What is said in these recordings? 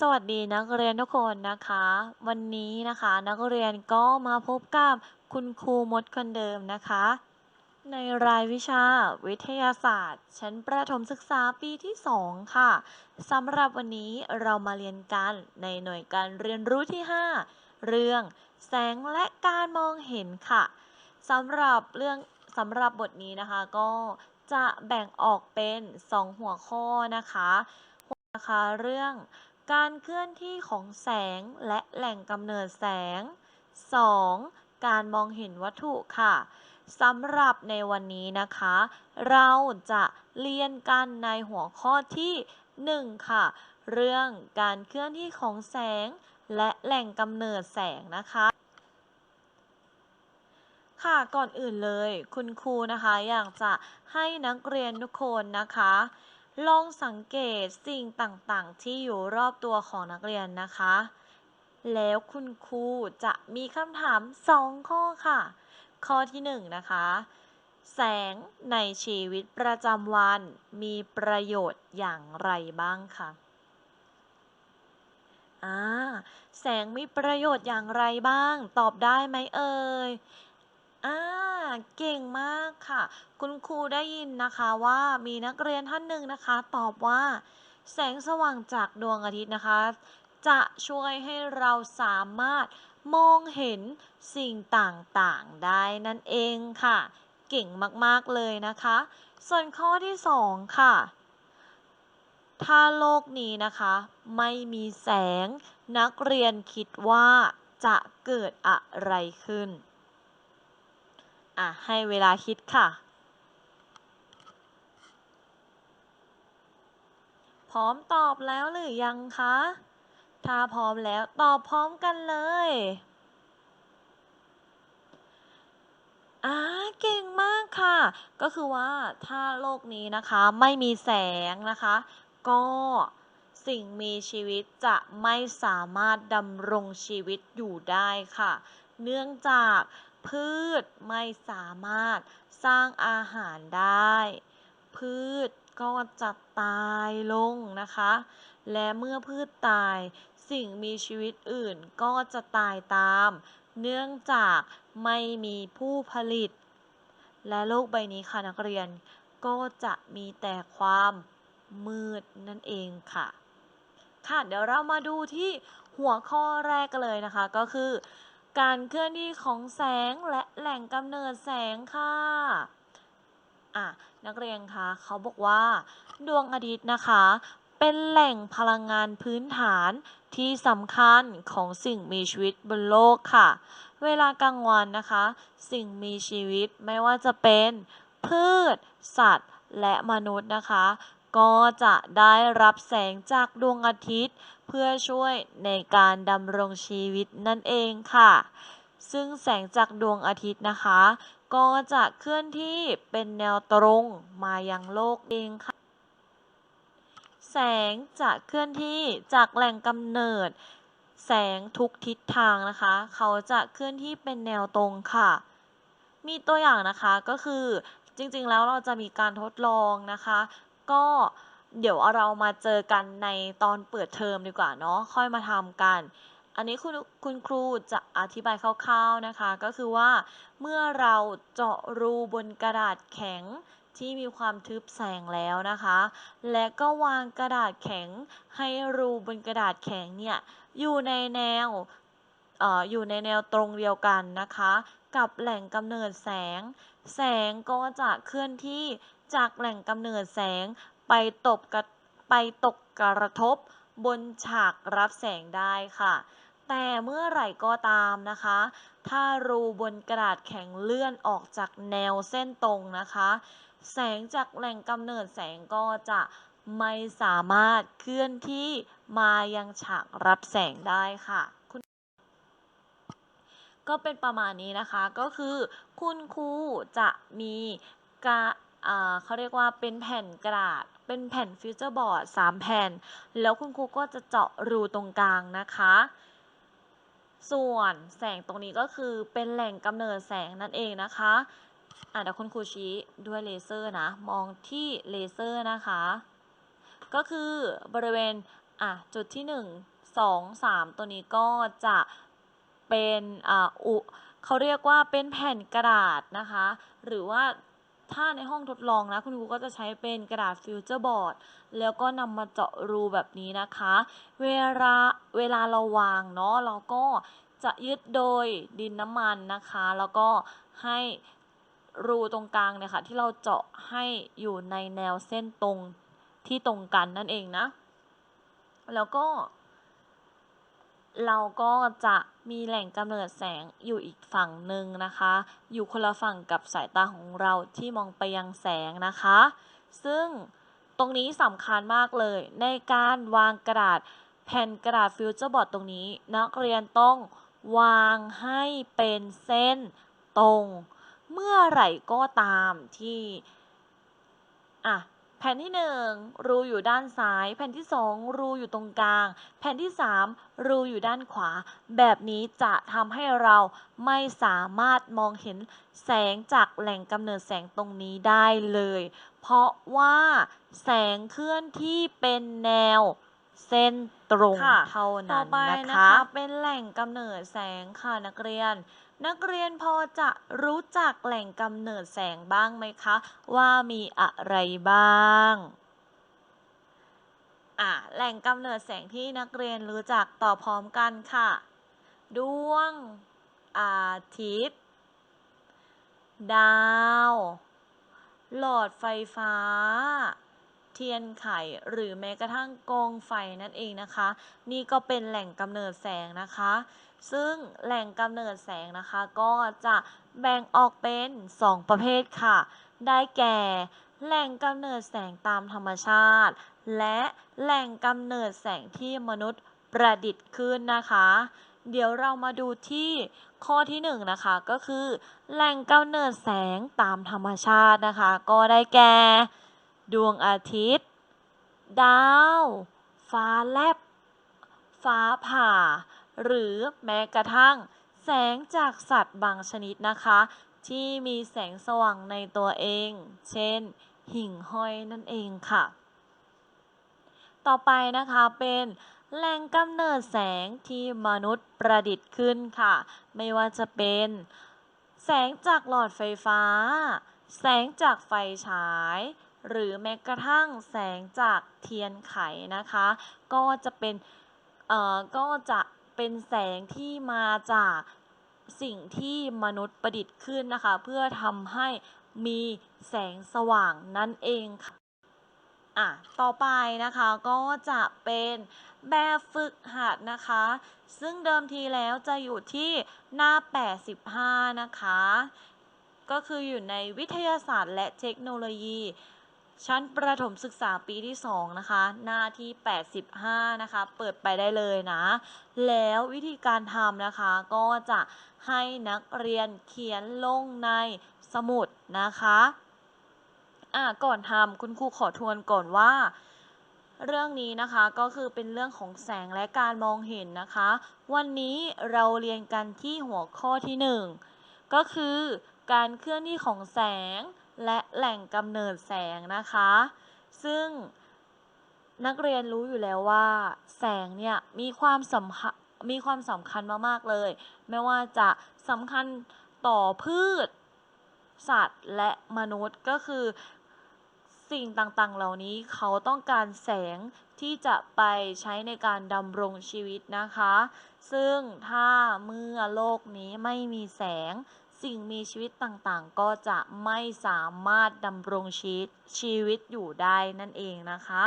สวัสดีนักเรียนทุกคนนะคะ วันนี้นะคะนักเรียนก็มาพบกับคุณครูมดคนเดิมนะคะ ในรายวิชาวิทยาศาสตร์ ชั้นประถมศึกษาปีที่ 2 ค่ะสำหรับวันนี้เรามาเรียนกันในหน่วยการเรียนรู้ที่ 5 เรื่องแสงและการมองเห็นค่ะสำหรับเรื่องสำหรับบทนี้นะคะก็จะแบ่งออกเป็น 2 หัวข้อนะคะนะคะเรื่อง การเคลื่อนที่ของแสงและแหล่งกำเนิดแสง 2. การมองเห็นวัตถุค่ะสำหรับในวันนี้นะคะ เราจะเรียนกันในหัวข้อที่ 1 ค่ะ เรื่องการเคลื่อนที่ของแสงและแหล่งกำเนิดแสงนะคะ ค่ะก่อนอื่นเลย คุณครูนะคะอยากจะให้นักเรียนทุกคนนะคะ ลองสังเกตสิ่งต่างๆ ที่อยู่รอบตัวของนักเรียนนะคะ แล้วคุณครูจะมีคำถาม 2 ข้อค่ะ ข้อที่1นะคะ แสงในชีวิตประจำวันมีประโยชน์อย่างไรบ้างคะ่าแสงมีประโยชน์อย่างไรบ้าง ตอบได้ไหมเอ่ย อ่าเก่งมากค่ะ คุณครูได้ยินนะคะว่ามีนักเรียนท่านหนึ่งนะคะ ตอบว่า แสงสว่างจากดวงอาทิตย์นะคะ จะช่วยให้เราสามารถมองเห็นสิ่งต่างๆได้นั่นเองค่ะ เก่งมากๆเลยนะคะ ส่วนข้อที่ 2 ค่ะ ถ้าโลกนี้นะคะ ไม่มีแสงนักเรียนคิดว่าจะเกิดอะไรขึ้น อะ ให้เวลาคิดค่ะ พร้อมตอบแล้วหรือยังคะ ถ้าพร้อมแล้วตอบพร้อมกันเลยอ่าเก่งมากค่ะ ก็คือว่าถ้าโลกนี้นะคะไม่มีแสงนะคะ ก็สิ่งมีชีวิตจะไม่สามารถดำรงชีวิตอยู่ได้ค่ะ เนื่องจาก พืชไม่สามารถสร้างอาหารได้ พืชก็จะตายลงนะคะ และเมื่อพืชตายสิ่งมีชีวิตอื่นก็จะตายตาม เนื่องจากไม่มีผู้ผลิต และโลกใบนี้ค่ะนักเรียนก็จะมีแต่ความมืดนั่นเองค่ะ ค่ะเดี๋ยวเรามาดูที่หัวข้อแรกกันเลยนะคะก็คือ การเคลื่อนที่ของแสงและแหล่งกำเนิดแสงค่ะอะนักเรียนคะเขาบอกว่า ดวงอาทิตย์นะคะ เป็นแหล่งพลังงานพื้นฐานที่สำคัญของสิ่งมีชีวิตบนโลกค่ะ เวลากลางวันนะคะ สิ่งมีชีวิตไม่ว่าจะเป็นพืช สัตว์ และมนุษย์นะคะ ก็จะได้รับแสงจากดวงอาทิตย์ เพื่อช่วยในการดำรงชีวิตนั่นเองค่ะ ซึ่งแสงจากดวงอาทิตย์นะคะ ก็จะเคลื่อนที่เป็นแนวตรงมายังโลกเองค่ะ แสงจะเคลื่อนที่จากแหล่งกำเนิด แสงทุกทิศทางนะคะ เขาจะเคลื่อนที่เป็นแนวตรงค่ะ มีตัวอย่างนะคะก็คือจริงๆ แล้วเราจะมีการทดลองนะคะ ก็เดี๋ยวเรามาเจอกันในตอนเปิดเทอมดีกว่าเนาะค่อยมาทำกัน อันนี้คุณคุณครูจะอธิบายคร่าวๆนะคะ ก็คือว่าเมื่อเราเจาะรูบนกระดาษแข็งที่มีความทึบแสงแล้วนะคะ และก็วางกระดาษแข็งให้รูบนกระดาษแข็งเนี่ยอยู่ในแนวเอ่ออยู่ในแนวตรงเดียวกันนะคะ กับแหล่งกำเนิดแสง แสงก็จะเคลื่อนที่ จากแหล่งกำเนิดแสงไปตกกระไปตกกระทบบนฉากรับแสงได้ค่ะ แต่เมื่อไหร่ก็ตามนะคะ ถ้ารูบนกระดาษแข็งเลื่อนออกจากแนวเส้นตรงนะคะ แสงจากแหล่งกำเนิดแสงก็จะไม่สามารถเคลื่อนที่มายังฉากรับแสงได้ค่ะคุณก็เป็นประมาณนี้นะคะ ก็คือคุณครูจะมีกาอ่า เขาเรียกว่าเป็นแผ่นกระดาษ เป็นแผ่นฟิวเจอร์บอร์ด3แผ่น แล้วคุณครูก็จะเจาะรูตรงกลางนะคะ ส่วนแสงตรงนี้ก็คือเป็นแหล่งกำเนิดแสงนั่นเองนะคะอะเดี๋ยวคุณครูชี้ด้วยเลเซอร์นะ มองที่เลเซอร์นะคะ ก็คือบริเวณอะจุดที่ 1 2 3 ตัวนี้ก็จะเป็นอ่าอุเขาเรียกว่าเป็นแผ่นกระดาษนะคะ หรือว่า ถ้าในห้องทดลองนะ คุณครูก็จะใช้เป็นกระดาษฟิวเจอร์บอร์ดแล้วก็นำมาเจาะรูแบบนี้นะคะ เวลาเวลาเราวางเนาะเราก็จะยึดโดยดินน้ำมันนะคะ แล้วก็ให้รูตรงกลางเนี่ยค่ะที่เราเจาะให้อยู่ในแนวเส้นตรงที่ตรงกันนั่นเองนะ แล้วก็ เราก็จะมีแหล่งกำเนิดแสงอยู่อีกฝั่งหนึ่งนะคะ อยู่คนละฝั่งกับสายตาของเราที่มองไปยังแสงนะคะ ซึ่งตรงนี้สำคัญมากเลย ในการวางกระดาษแผ่นกระดาษฟิวเจอร์บอร์ดตรงนี้ นักเรียนต้องวางให้เป็นเส้นตรง เมื่อไหร่ก็ตามที่อะ ผ่นที่ 1 รูอยู่ด้านซ้าย แผ่นที่ 2 รูอยู่ตรงกลาง แผ่นที่ 3 รูอยู่ด้านขวา แบบนี้จะทำให้เราไม่สามารถมองเห็นแสงจากแหล่งกำเนิดแสงตรงนี้ได้เลย เพราะว่าแสงเคลื่อนที่เป็นแนวเส้นตรงค่ะเท่าต่นั้อนไปนะนะคะคะ เป็นแหล่งกำเนิดแสงค่ะนักเรียน นักเรียนพอจะรู้จักแหล่งกำเนิดแสงบ้างไหมคะ ว่ามีอะไรบ้างอะแหล่งกำเนิดแสงที่นักเรียนรู้จักต่อพร้อมกันค่ะ ดวง อาทิตย์ ดาว หลอดไฟฟ้า เทียนไขหรือแม้กระทั่งกองไฟนั่นเองนะคะ นี่ก็เป็นแหล่งกำเนิดแสงนะคะ ซึ่งแหล่งกำเนิดแสงนะคะก็จะแบ่งออกเป็น 2 ประเภทค่ะ ได้แก่แหล่งกำเนิดแสงตามธรรมชาติ และแหล่งกำเนิดแสงที่มนุษย์ประดิษฐ์ขึ้นนะคะ เดี๋ยวเรามาดูที่ข้อที่1นงนะคะก็คือ แหล่งกำเนิดแสงตามธรรมชาตินะคะ ก็ได้แก่ ดวงอาทิตย์ ดาว ฟ้าแลบ ฟ้าผ่า หรือแม้กระทั่ง แสงจากสัตว์บางชนิดนะคะ ที่มีแสงสว่างในตัวเอง เช่น หิ่งห้อยนั่นเองค่ะ ต่อไปนะคะเป็นแหล่งกำเนิดแสงที่มนุษย์ประดิษฐ์ขึ้นค่ะ ไม่ว่าจะเป็น แสงจากหลอดไฟฟ้า แสงจากไฟฉาย หรือแม้กระทั่งแสงจากเทียนไขนะคะ ก็จะเป็นเอ่อก็จะเป็นแสงที่มาจากสิ่งที่มนุษย์ประดิษฐ์ขึ้นนะคะ เพื่อทำให้มีแสงสว่างนั่นเองค่ะอะ ต่อไปนะคะก็จะเป็นแบบฝึกหัดนะคะ ซึ่งเดิมทีแล้วจะอยู่ที่หน้า 85 นะคะ ก็คืออยู่ในวิทยาศาสตร์และเทคโนโลยี ชั้นประถมศึกษาปีที่ 2 นะคะ หน้าที่ 85 นะคะ เปิดไปได้เลยนะ แล้ววิธีการทำนะคะก็จะให้นักเรียนเขียนลงในสมุดนะคะอะก่อนทำคุณครูขอทวนก่อนว่า เรื่องนี้นะคะก็คือเป็นเรื่องของแสงและการมองเห็นนะคะ วันนี้เราเรียนกันที่หัวข้อที่หนึ่งก็คือ การเคลื่อนที่ของแสง และแหล่งกำเนิดแสงนะคะ ซึ่งนักเรียนรู้อยู่แล้วว่า แสงเนี่ยมีความสำคัญมีความสำคัญมากๆเลย ไม่ว่าจะสำคัญต่อพืช สัตว์และมนุษย์ก็คือสิ่งต่างๆ เหล่านี้เขาต้องการแสงที่จะไปใช้ในการดำรงชีวิตนะคะ ซึ่งถ้าเมื่อโลกนี้ไม่มีแสง สิ่งมีชีวิตต่างๆ ก็จะไม่สามารถดำรงชีวิตชีวิตอยู่ได้นั่นเองนะคะ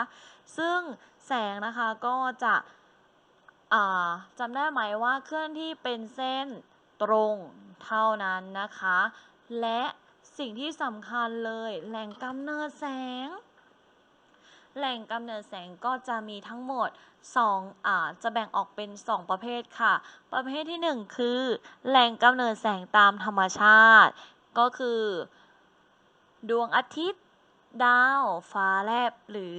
ซึ่งแสงนะคะก็จะจำได้ไหมว่าเคลื่อนที่เป็นเส้นตรงเท่านั้นนะคะ และสิ่งที่สำคัญเลยแหล่งกำเนิดแสง แหล่งกำเนิดแสงก็จะมีทั้งหมด2อ่าจะแบ่งออกเป็น 2 ประเภทค่ะ ประเภทที่ 1 คือ แหล่งกำเนิดแสงตามธรรมชาติ ก็คือ ดวงอาทิตย์ ดาว ฟ้าแลบ หรือ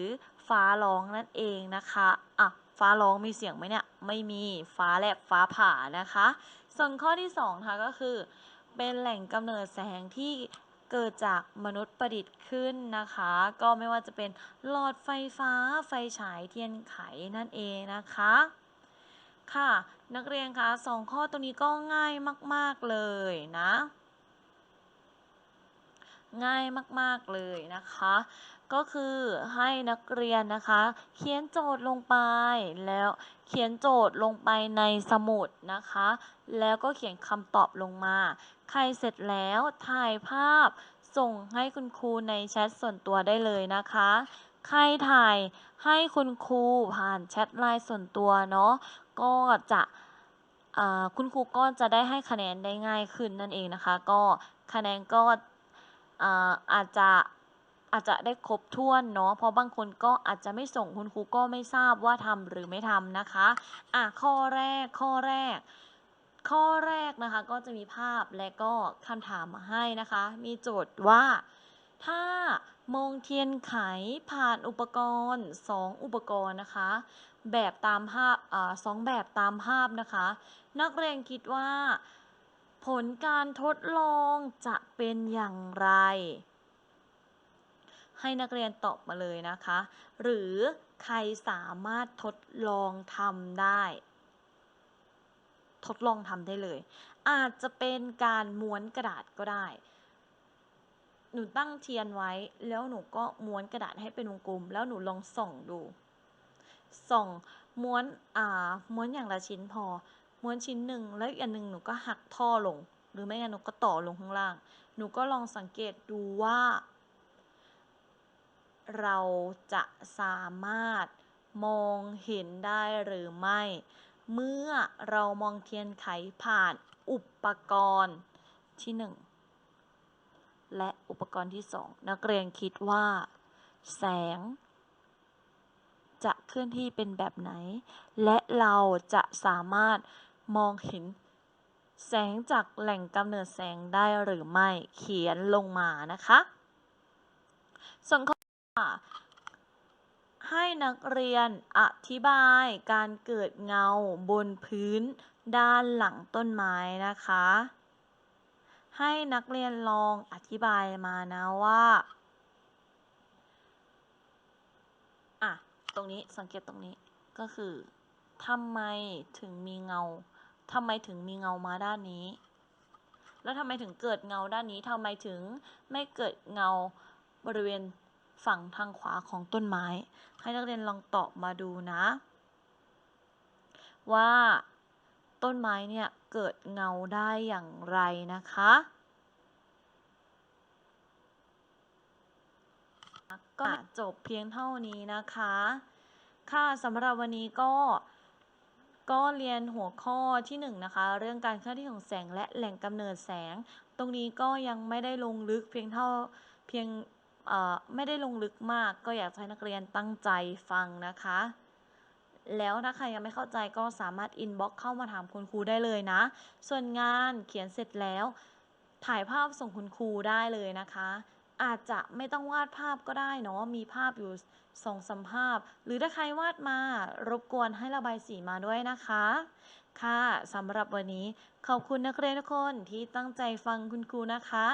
ฟ้าร้องนั่นเองนะคะอะฟ้าร้องมีเสียงไหมเนี่ย ไม่มีฟ้าแลบฟ้าผ่านะคะ ส่วนข้อที่2ค่ะก็คือ เป็นแหล่งกำเนิดแสงที่ เกิดจากมนุษย์ประดิษฐ์ขึ้นนะคะ ก็ไม่ว่าจะเป็นหลอดไฟฟ้าไฟฉายเทียนไขนั่นเองนะคะค่ะนักเรียนคะสองข้อตรงนี้ก็ง่ายมาก ๆ เลยนะ ง่ายมาก ๆ เลยนะคะ ก็คือให้นักเรียนนะคะ เขียนโจทย์ลงไป แล้วเขียนโจทย์ลงไปในสมุดนะคะ แล้วก็เขียนคำตอบลงมา ใครเสร็จแล้วถ่ายภาพ ส่งให้คุณครูในแชทส่วนตัวได้เลยนะคะ ใครถ่ายให้คุณครูผ่านแชทไลน์ส่วนตัวเนาะก็จะคุณครูก็จะได้ให้คะแนนได้ง่ายขึ้นนั่นเองนะคะ ก็คะแนนก็อาจจะ อาจจะได้ครบถ้วนเนาะเพราะบางคนก็อาจจะไม่ส่งคุณครูก็ไม่ทราบว่าทำหรือไม่ทำนะคะอะข้อแรกข้อแรก ข้อแรกนะคะก็จะมีภาพและก็คำถามมาให้นะคะ มีโจทย์ว่า ถ้ามองเทียนไขผ่านอุปกรณ์ 2 อุปกรณ์นะคะ แบบตามภาพอ่าสองแบบตามภาพนะคะ นักเรียนคิดว่า ผลการทดลองจะเป็นอย่างไร ให้นักเรียนตอบมาเลยนะคะ หรือใครสามารถทดลองทำได้ ทดลองทำได้เลย อาจจะเป็นการม้วนกระดาษก็ได้ หนูตั้งเทียนไว้ แล้วหนูก็ม้วนกระดาษให้เป็นวงกลม แล้วหนูลองส่องดูส่องม้วนอ่าม้วนอย่างละชิ้นพอ ม้วนชิ้นหนึ่งแล้วอีกอันหนึ่งหนูก็หักท่อลง หรือไม่งั้นหนูก็ต่อลงข้างล่าง หนูก็ลองสังเกตดูว่า เราจะสามารถมองเห็นได้หรือไม่ เมื่อเรามองเทียนไขผ่านอุปกรณ์ที่หนึ่งและอุปกรณ์ที่สองนักเรียนคิดว่า แสง จะเคลื่อนที่เป็นแบบไหน และเราจะสามารถมองเห็นแสงจากแหล่งกำเนิดแสงได้หรือไม่เขียนลงมานะคะส่วนข้อ ให้นักเรียนอธิบายการเกิดเงาบนพื้นด้านหลังต้นไม้นะคะ ให้นักเรียนลองอธิบายมานะว่าอะตรงนี้สังเกตตรงนี้ก็คือทำไมถึงมีเงาทำไมถึงมีเงามาด้านนี้ แล้วทำไมถึงเกิดเงาด้านนี้ทำไมถึงไม่เกิดเงาบริเวณ ฝั่งทางขวาของต้นไม้ ให้นักเรียนลองตอบมาดูนะ ว่าต้นไม้เนี่ยเกิดเงาได้อย่างไรนะคะ ก็จบเพียงเท่านี้นะคะ ค่ะสำหรับวันนี้ก็ก็เรียนหัวข้อที่1นงนะคะ เรื่องการเคลื่อนที่ของแสงและแหล่งกำเนิดแสง ตรงนี้ก็ยังไม่ได้ลงลึกเพียงเท่าเพียง ไม่ได้ลงลึกมากก็อยากให้นักเรียนตั้งใจฟังนะคะ แล้วถ้าใครยังไม่เข้าใจก็สามารถอินบ็อกเข้ามาถามคุณครูได้เลยนะ ส่วนงานเขียนเสร็จแล้ว ถ่ายภาพส่งคุณครูได้เลยนะคะ อาจจะไม่ต้องวาดภาพก็ได้เนาะมีภาพอยู่สองสามภาพ หรือถ้าใครวาดมารบกวนให้ระบายสีมาด้วยนะคะ ค่ะสำหรับวันนี้ขอบคุณนักเรียนทุกคนที่ตั้งใจฟังคุณครูนะคะ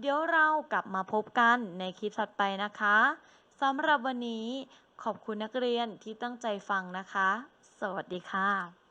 เดี๋ยวเรากลับมาพบกันในคลิปถัดไปนะคะสำหรับวันนี้ขอบคุณนักเรียนที่ตั้งใจฟังนะคะ สวัสดีค่ะ